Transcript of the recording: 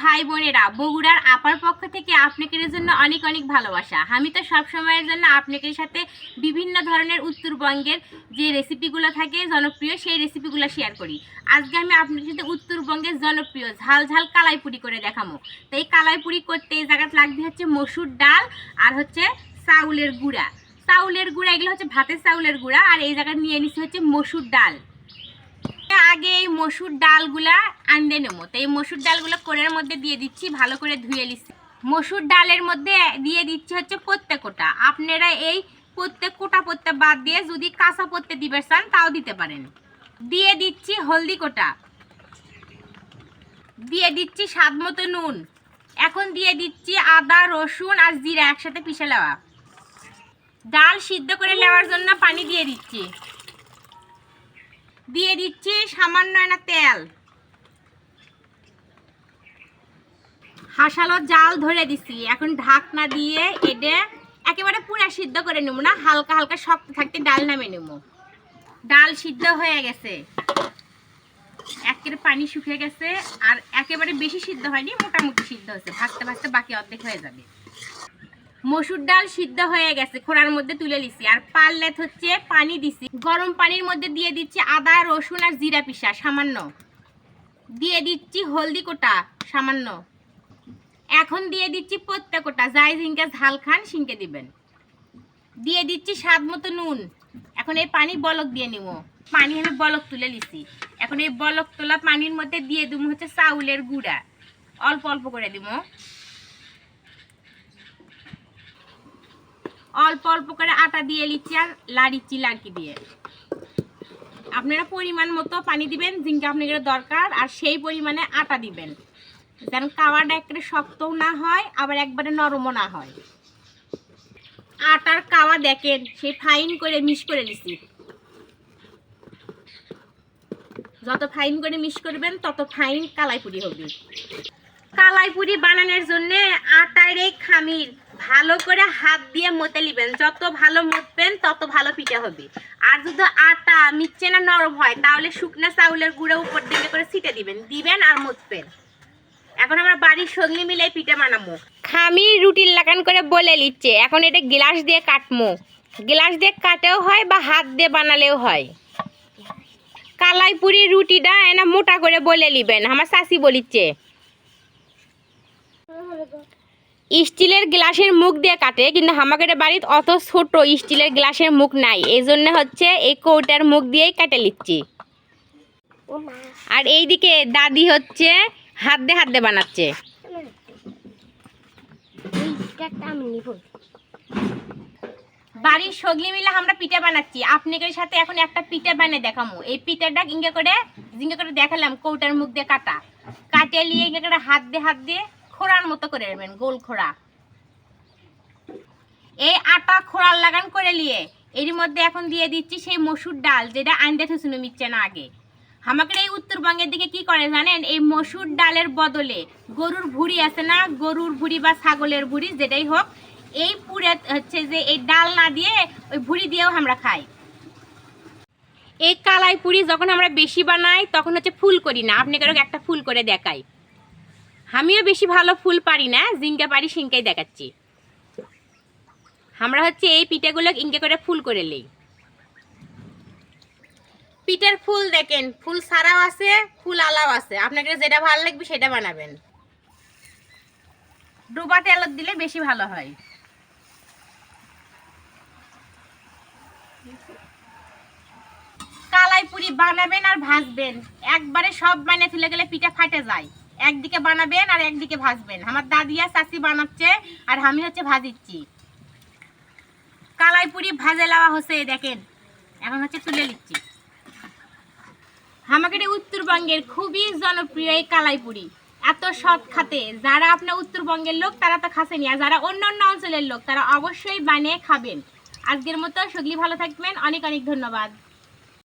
ভাই বোনেরা, বগুড়ার আপার পক্ষ থেকে আপনাদের জন্য অনেক অনেক ভালোবাসা। আমি তো সব সময়ের জন্য আপনাদের সাথে বিভিন্ন ধরনের উত্তরবঙ্গের যে রেসিপিগুলো থাকে জনপ্রিয়, সেই রেসিপিগুলো শেয়ার করি। আজকে আমি আপনাদের সাথে উত্তরবঙ্গের জনপ্রিয় ঝাল ঝাল কালাইপুরি করে দেখাবো। তো এই কালাইপুরি করতে এই জায়গাতে লাগবে হচ্ছে মসুর ডাল আর হচ্ছে চাউলের গুঁড়া। চাউলের গুঁড়া, এগুলো হচ্ছে ভাতের চাউলের গুঁড়া আর এই জায়গায় নিয়ে নিচ্ছে হচ্ছে মসুর ডাল। মসুর ডালগুলা আনতে নেব। তো এই মসুর ডালগুলো কোরের মধ্যে দিয়ে দিচ্ছি, ভালো করে ধুয়ে নিচ্ছি। মসুর ডালের মধ্যে দিয়ে দিচ্ছি হচ্ছে প্রত্যেক কোটা। আপনারা এই প্রত্যেক কোটা প্রত্যেক বাদ দিয়ে যদি কাঁচা পত্তে দিবে চান, তাও দিতে পারেন। দিয়ে দিচ্ছি হলদি কোটা। দিয়ে দিচ্ছি স্বাদ মতো নুন। এখন দিয়ে দিচ্ছি আদা, রসুন আর জিরা একসাথে পিষে নেওয়া। ডাল সিদ্ধ করে নেওয়ার জন্য পানি দিয়ে দিচ্ছি। দিয়ে দিচ্ছি সামান্য একটা তেল। হাসালো জাল ধরে দিছি। এখন ঢাকনা দিয়ে এটা একেবারে পুরা সিদ্ধ করে নেব না, হালকা হালকা শক্ত থাকতে ডাল নামে নেব। ডাল সিদ্ধ হয়ে গেছে। একের পানি শুকিয়ে গেছে আর একেবারে বেশি সিদ্ধ হয়নি, মোটামুটি সিদ্ধ হয়েছে। ভাজতে ভাজতে বাকি অর্ধেক হয়ে যাবে। মসুর ডাল সিদ্ধ হয়ে গেছে খোড়ার মধ্যে তুলে নিছি। আর পারলেত হচ্ছে পানি দিছি। গরম পানির মধ্যে দিয়ে দিচ্ছি আদা, রসুন আর জিরা পিসা, সামান্য। দিয়ে দিচ্ছি হলদি কোটা, সামান্য। এখন দিয়ে দিচ্ছি প্রত্যেক কোটা, যাই ঝিঙ্কে ঝাল খান, সিঙ্কে দিবেন। দিয়ে দিচ্ছি স্বাদ মতো নুন। এখন এই পানি বলক দিয়ে নিব। পানি আমি বলক তুলে নিছি। এখন এই বলক তোলা পানির মধ্যে দিয়ে দিব হচ্ছে চাউলের গুঁড়া। অল্প অল্প করে দিব। অল্প অল্প করে আটা দিয়ে নিচ্ছি আর লাড়িচ্ছি লাড়কি দিয়ে। আপনারা পরিমাণ মতো পানি দিবেন, জিঙ্কা আপনাদের দরকার, আর সেই পরিমাণে আটা দিবেন। যেন কাওয়াটা একবারে শক্তও না হয়, আবার একবারে নরমও না হয়। আটার কাওয়া দেখেন, সেই ফাইন করে মিশ করে নিছি। যত ফাইন করে মিশ করবেন, তত ফাইন কালাইপুরি হবে। কালাইপুরি বানানোর জন্য আটার এই খামির ভালো করে হাত দিয়ে মতে নিবেন। যত ভালো মতবেন, তত ভালো পিঠা হবে। আর যদি আটা মিচ্ছে না নরম হয়, তাহলে শুকনা চাউলের গুঁড়ো উপর দিকে করে ছিটে দিবেন। দিবেন আর মতবেন। এখন আমরা বাড়ির সঙ্গে মিলে পিঠা বানাবো। খামির রুটির লাগান করে বলে নিচ্ছে, এখন এটা গ্লাস দিয়ে কাটমো। গ্লাস দিয়ে কাটেও হয় বা হাত দিয়ে বানালেও হয়? কালাইপুরি রুটিটা এনা মোটা করে বলে নিবেন, আমার শাশি বলিচ্ছে। স্টিলের গ্লাসের মুখ দিয়ে কাটে, কিন্তু আমাদের বাড়িতে অত ছোট স্টিলের গ্লাসের মুখ নাই। এই জন্য হচ্ছে এই কৌটার মুখ দিয়েই কাটে নিচ্ছি। আর এইদিকে দাদি হচ্ছে হাত দিয়ে হাত দিয়ে বানাচ্ছে। বাড়ির সগলি মিলে আমরা পিঠা বানাচ্ছি। আপনাদের সাথে এখন একটা পিঠা বানিয়ে দেখামু। এই পিঠাটা ইঙ্গে করে জিঙ্গে করে দেখালাম কৌটার মুখ দিয়ে কাটা। কাটে নিয়ে ইঙ্গে করে হাত দিয়ে হাত দিয়ে খোড়ার মতো করে নেবেন, গোল খোড়া। এই আটা খোড়ার লাগান করে নিয়ে এর মধ্যে এখন দিয়ে দিচ্ছি সেই মসুর ডাল, যেটা আনতে থুসুনো মিচ্ছে না আগে। আমাদের এই উত্তরবঙ্গের দিকে কি করে জানেন? এই মসুর ডালের বদলে গরুর ভুড়ি আছে না, গরুর ভুড়ি বা ছাগলের ভুড়ি, যেটাই হোক, এই পুরে হচ্ছে যে এই ডাল না দিয়ে ওই ভুড়ি দিয়েও আমরা খাই। এই কালাই পুরি যখন আমরা বেশি বানাই, তখন হচ্ছে ফুল করি না। আপনাকে একটা ফুল করে দেখাই। আমিও বেশি ভালো ফুল পারি না, জিঙ্কা পারি সিঙ্কাই দেখাচ্ছি। আমরা হচ্ছে এই পিঠাগুলো ইঙ্কে করে ফুল করে নেই। পিঠের ফুল দেখেন, ফুল সারাও আছে, ফুল আলাও আছে। আপনাকে যেটা ভালো লাগবে সেটা বানাবেন। ডোবা তেলত দিলে বেশি ভালো হয়। কালাই পুরি বানাবেন আর ভাজবেন। একবারে সব বানিয়ে ফেলে গেলে পিঠা ফাটে যায়। একদিকে বানাবেন আর একদিকে ভাজবেন। আমার দাদিয়া চাষি বানাচ্ছে আর আমি হচ্ছে ভাজিচ্ছি। কালাই পুরি ভাজে লাওয়া হচ্ছে দেখেন। এখন হচ্ছে তুলে নিচ্ছি। আমাদের উত্তরবঙ্গের খুবই জনপ্রিয় এই কালাইপুরি। এত সৎ খাতে। যারা আপনার উত্তরবঙ্গের লোক, তারা তো খাসেনি। আর যারা অন্য অন্য অঞ্চলের লোক, তারা অবশ্যই বানিয়ে খাবেন। আজকের মতো সগলি ভালো থাকবেন। অনেক অনেক ধন্যবাদ।